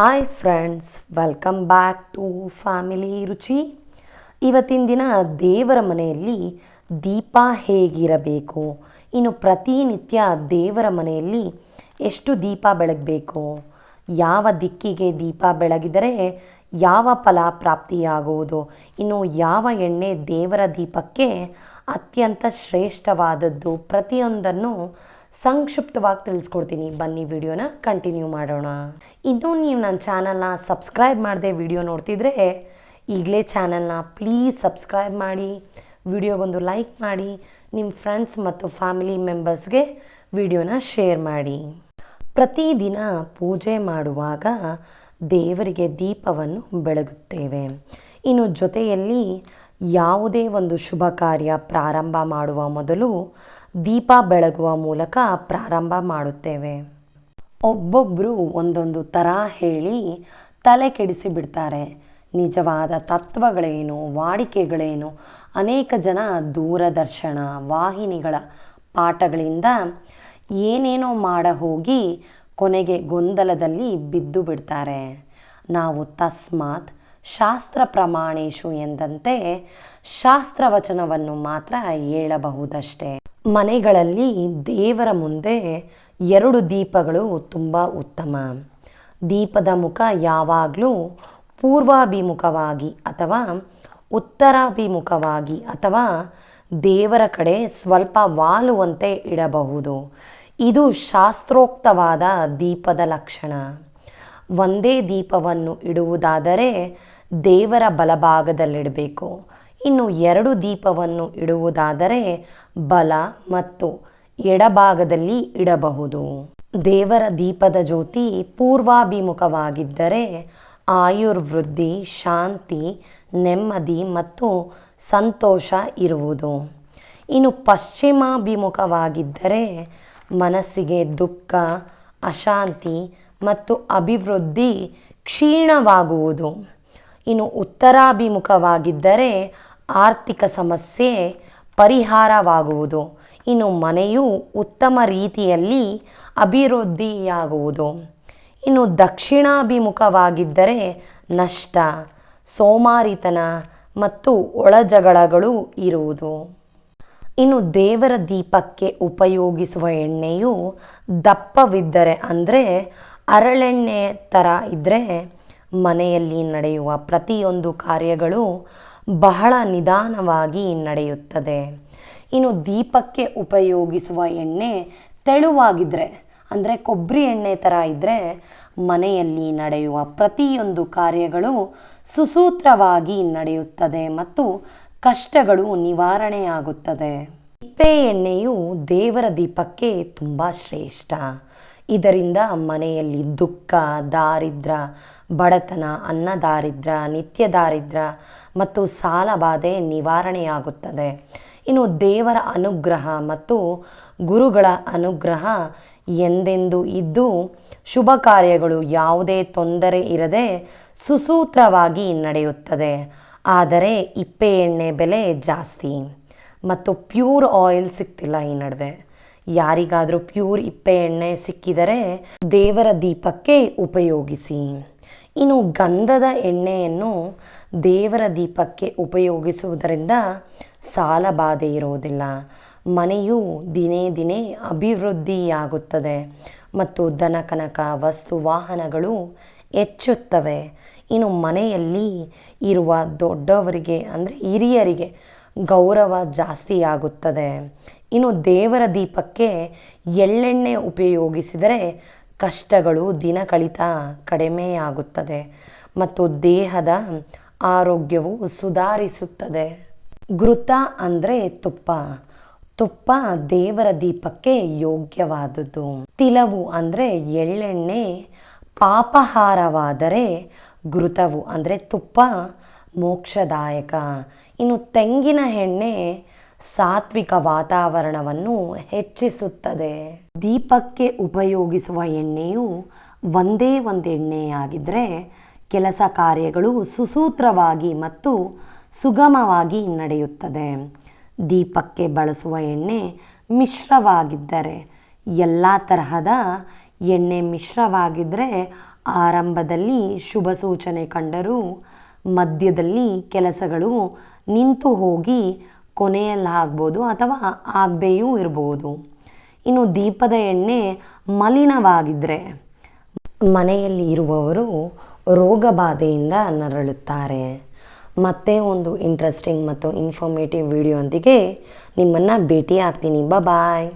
Hi friends welcome back to family Ruchi ಇವತ್ತಿನ ದಿನ ದೇವರ ಮನೆಯಲ್ಲಿ ದೀಪ ಹೇಗಿರಬೇಕು? ಇನ್ನು ಪ್ರತಿನಿತ್ಯ ದೇವರ ಮನೆಯಲ್ಲಿ ಎಷ್ಟು ದೀಪ ಬೆಳಗಬೇಕು? ಯಾವ ದಿಕ್ಕಿಗೆ ದೀಪ ಬೆಳಗಿದರೆ ಯಾವ ಫಲ ಪ್ರಾಪ್ತಿಯಾಗುವುದು? ಇನ್ನು ಯಾವ ಎಣ್ಣೆ ದೇವರ ದೀಪಕ್ಕೆ ಅತ್ಯಂತ ಶ್ರೇಷ್ಠವಾದದ್ದು? ಪ್ರತಿಯೊಂದನ್ನು ಸಂಕ್ಷಿಪ್ತವಾಗಿ ತಿಳಿಸ್ಕೊಡ್ತೀನಿ. ಬನ್ನಿ ವಿಡಿಯೋನ ಕಂಟಿನ್ಯೂ ಮಾಡೋಣ. ಇನ್ನೂ ನೀವು ನನ್ನ ಚಾನಲ್ನ ಸಬ್ಸ್ಕ್ರೈಬ್ ಮಾಡದೆ ವಿಡಿಯೋ ನೋಡ್ತಿದ್ರೆ ಈಗಲೇ ಚಾನಲ್ನ ಪ್ಲೀಸ್ ಸಬ್ಸ್ಕ್ರೈಬ್ ಮಾಡಿ, ವಿಡಿಯೋಗೊಂದು ಲೈಕ್ ಮಾಡಿ, ನಿಮ್ಮ ಫ್ರೆಂಡ್ಸ್ ಮತ್ತು ಫ್ಯಾಮಿಲಿ ಮೆಂಬರ್ಸ್ಗೆ ವಿಡಿಯೋನ ಶೇರ್ ಮಾಡಿ. ಪ್ರತಿದಿನ ಪೂಜೆ ಮಾಡುವಾಗ ದೇವರಿಗೆ ದೀಪವನ್ನು ಬೆಳಗುತ್ತೇವೆ. ಇನ್ನು ಜೊತೆಯಲ್ಲಿ ಯಾವುದೇ ಒಂದು ಶುಭ ಕಾರ್ಯ ಪ್ರಾರಂಭ ಮಾಡುವ ಮೊದಲು ದೀಪ ಬೆಳಗುವ ಮೂಲಕ ಪ್ರಾರಂಭ ಮಾಡುತ್ತೇವೆ. ಒಬ್ಬೊಬ್ಬರು ಒಂದೊಂದು ಥರ ಹೇಳಿ ತಲೆ ಕೆಡಿಸಿ ಬಿಡ್ತಾರೆ. ನಿಜವಾದ ತತ್ವಗಳೇನು, ವಾಡಿಕೆಗಳೇನು? ಅನೇಕ ಜನ ದೂರದರ್ಶನ, ವಾಹಿನಿಗಳ ಪಾಠಗಳಿಂದ ಏನೇನೋ ಮಾಡ ಹೋಗಿ ಕೊನೆಗೆ ಗೊಂದಲದಲ್ಲಿ ಬಿದ್ದು ಬಿಡ್ತಾರೆ. ನಾವು ತಸ್ಮಾತ್ ಶಾಸ್ತ್ರ ಪ್ರಮಾಣೇಶು ಎಂದಂತೆ ಶಾಸ್ತ್ರವಚನವನ್ನು ಮಾತ್ರ ಹೇಳಬಹುದಷ್ಟೇ. ಮನೆಗಳಲ್ಲಿ ದೇವರ ಮುಂದೆ ಎರಡು ದೀಪಗಳು ತುಂಬ ಉತ್ತಮ. ದೀಪದ ಮುಖ ಯಾವಾಗಲೂ ಪೂರ್ವಾಭಿಮುಖವಾಗಿ ಅಥವಾ ಉತ್ತರಾಭಿಮುಖವಾಗಿ ಅಥವಾ ದೇವರ ಕಡೆ ಸ್ವಲ್ಪ ವಾಲುವಂತೆ ಇಡಬಹುದು. ಇದು ಶಾಸ್ತ್ರೋಕ್ತವಾದ ದೀಪದ ಲಕ್ಷಣ. ಒಂದೇ ದೀಪವನ್ನು ಇಡುವುದಾದರೆ ದೇವರ ಬಲಭಾಗದಲ್ಲಿಡಬೇಕು. ಇನ್ನು ಎರಡು ದೀಪವನ್ನು ಇಡುವುದಾದರೆ ಬಲ ಮತ್ತು ಎಡಭಾಗದಲ್ಲಿ ಇಡಬಹುದು. ದೇವರ ದೀಪದ ಜ್ಯೋತಿ ಪೂರ್ವಾಭಿಮುಖವಾಗಿದ್ದರೆ ಆಯುರ್ವೃದ್ಧಿ, ಶಾಂತಿ, ನೆಮ್ಮದಿ ಮತ್ತು ಸಂತೋಷ ಇರುವುದು. ಇನ್ನು ಪಶ್ಚಿಮಾಭಿಮುಖವಾಗಿದ್ದರೆ ಮನಸ್ಸಿಗೆ ದುಃಖ ಅಶಾಂತಿ ಮತ್ತು ಅಭಿವೃದ್ಧಿ ಕ್ಷೀಣವಾಗುವುದು. ಇನ್ನು ಉತ್ತರಾಭಿಮುಖವಾಗಿದ್ದರೆ ಆರ್ಥಿಕ ಸಮಸ್ಯೆ ಪರಿಹಾರವಾಗುವುದು. ಇನ್ನು ಮನೆಯು ಉತ್ತಮ ರೀತಿಯಲ್ಲಿ ಅಭಿವೃದ್ಧಿಯಾಗುವುದು. ಇನ್ನು ದಕ್ಷಿಣಾಭಿಮುಖವಾಗಿದ್ದರೆ ನಷ್ಟ, ಸೋಮಾರಿತನ ಮತ್ತು ಒಳಜಗಳಗಳು ಇರುವುದು. ಇನ್ನು ದೇವರ ದೀಪಕ್ಕೆ ಉಪಯೋಗಿಸುವ ಎಣ್ಣೆಯು ದಪ್ಪವಿದ್ದರೆ ಅಂದರೆ ಅರಳೆಣ್ಣೆ ಥರ ಇದ್ದರೆ ಮನೆಯಲ್ಲಿ ನಡೆಯುವ ಪ್ರತಿಯೊಂದು ಕಾರ್ಯಗಳು ಬಹಳ ನಿಧಾನವಾಗಿ ನಡೆಯುತ್ತದೆ. ಇನ್ನು ದೀಪಕ್ಕೆ ಉಪಯೋಗಿಸುವ ಎಣ್ಣೆ ತೆಳುವಾಗಿದ್ದರೆ ಅಂದರೆ ಕೊಬ್ಬರಿ ಎಣ್ಣೆ ಥರ ಇದ್ದರೆ ಮನೆಯಲ್ಲಿ ನಡೆಯುವ ಪ್ರತಿಯೊಂದು ಕಾರ್ಯಗಳು ಸುಸೂತ್ರವಾಗಿ ನಡೆಯುತ್ತದೆ ಮತ್ತು ಕಷ್ಟಗಳು ನಿವಾರಣೆಯಾಗುತ್ತದೆ. ತಿಪ್ಪೆ ಎಣ್ಣೆಯು ದೇವರ ದೀಪಕ್ಕೆ ತುಂಬ ಶ್ರೇಷ್ಠ. ಇದರಿಂದ ಮನೆಯಲ್ಲಿ ದುಃಖ, ದಾರಿದ್ರ, ಬಡತನ ಅನ್ನ ದಾರಿದ್ರ ನಿತ್ಯ ದಾರಿದ್ರ ಮತ್ತು ಸಾಲಬಾಧೆ ನಿವಾರಣೆಯಾಗುತ್ತದೆ. ಇನ್ನು ದೇವರ ಅನುಗ್ರಹ ಮತ್ತು ಗುರುಗಳ ಅನುಗ್ರಹ ಎಂದೆಂದು ಇದ್ದು, ಶುಭ ಕಾರ್ಯಗಳು ಯಾವುದೇ ತೊಂದರೆ ಇರದೆ ಸುಸೂತ್ರವಾಗಿ ನಡೆಯುತ್ತದೆ. ಆದರೆ ಇಪ್ಪೆ ಎಣ್ಣೆ ಬೆಲೆ ಜಾಸ್ತಿ. ಮತ್ತು ಪ್ಯೂರ್ ಆಯಿಲ್ ಸಿಗ್ತಿಲ್ಲ ಈ ನಡುವೆ. ಯಾರಿಗಾದರೂ ಪ್ಯೂರ್ ಇಪ್ಪೆ ಎಣ್ಣೆ ಸಿಕ್ಕಿದರೆ ದೇವರ ದೀಪಕ್ಕೆ ಉಪಯೋಗಿಸಿ. ಇನ್ನು ಗಂಧದ ಎಣ್ಣೆಯನ್ನು ದೇವರ ದೀಪಕ್ಕೆ ಉಪಯೋಗಿಸುವುದರಿಂದ ಸಾಲ ಬಾಧೆ ಇರುವುದಿಲ್ಲ. ಮನೆಯು ದಿನೇ ದಿನೇ ಅಭಿವೃದ್ಧಿಯಾಗುತ್ತದೆ. ಮತ್ತು ದನಕನಕ ವಸ್ತು, ವಾಹನಗಳು ಹೆಚ್ಚುತ್ತವೆ. ಇನ್ನು ಮನೆಯಲ್ಲಿ ಇರುವ ದೊಡ್ಡವರಿಗೆ, ಅಂದರೆ ಹಿರಿಯರಿಗೆ ಗೌರವ ಜಾಸ್ತಿ ಆಗುತ್ತದೆ. ಇನ್ನು ದೇವರ ದೀಪಕ್ಕೆ ಎಳ್ಳೆಣ್ಣೆ ಉಪಯೋಗಿಸಿದರೆ ಕಷ್ಟಗಳು ದಿನ ಕಳಿತ ಕಡಿಮೆಯಾಗುತ್ತದೆ ಮತ್ತು ದೇಹದ ಆರೋಗ್ಯವು ಸುಧಾರಿಸುತ್ತದೆ. ಘೃತ ಅಂದರೆ ತುಪ್ಪ. ತುಪ್ಪ ದೇವರ ದೀಪಕ್ಕೆ ಯೋಗ್ಯವಾದದ್ದು ತಿಲವು ಅಂದರೆ ಎಳ್ಳೆಣ್ಣೆ ಪಾಪಹಾರವಾದರೆ ಘೃತವು, ಅಂದರೆ ತುಪ್ಪ ಮೋಕ್ಷದಾಯಕ. ಇನ್ನು ತೆಂಗಿನ ಎಣ್ಣೆ ಸಾತ್ವಿಕ ವಾತಾವರಣವನ್ನು ಹೆಚ್ಚಿಸುತ್ತದೆ. ದೀಪಕ್ಕೆ ಉಪಯೋಗಿಸುವ ಎಣ್ಣೆಯು ಒಂದೇ ಒಂದು ಎಣ್ಣೆಯಾಗಿದ್ದರೆ ಕೆಲಸ ಕಾರ್ಯಗಳು ಸುಸೂತ್ರವಾಗಿ ಮತ್ತು ಸುಗಮವಾಗಿ ನಡೆಯುತ್ತದೆ. ದೀಪಕ್ಕೆ ಬಳಸುವ ಎಣ್ಣೆ ಮಿಶ್ರವಾಗಿದ್ದರೆ ಎಲ್ಲ ತರಹದ ಎಣ್ಣೆ ಮಿಶ್ರವಾಗಿದ್ದರೆ ಆರಂಭದಲ್ಲಿ ಶುಭ ಸೂಚನೆ ಕಂಡರೂ ಮಧ್ಯದಲ್ಲಿ ಕೆಲಸಗಳು ನಿಂತು ಹೋಗಿ ಕೊನೆಯಲ್ಲಾಗ್ಬೋದು ಅಥವಾ ಆಗದೆಯೂ ಇರ್ಬೋದು. ಇನ್ನು ದೀಪದ ಎಣ್ಣೆ ಮಲಿನವಾಗಿದ್ದರೆ ಮನೆಯಲ್ಲಿ ಇರುವವರು ರೋಗ ಬಾಧೆಯಿಂದ ನರಳುತ್ತಾರೆ. ಮತ್ತೆ ಒಂದು ಇಂಟ್ರೆಸ್ಟಿಂಗ್ ಮತ್ತು ಇನ್ಫಾರ್ಮೇಟಿವ್ ವಿಡಿಯೋಂದಿಗೆ ನಿಮ್ಮನ್ನು ಭೇಟಿ ಆಗ್ತೀನಿ ಬಾಯ್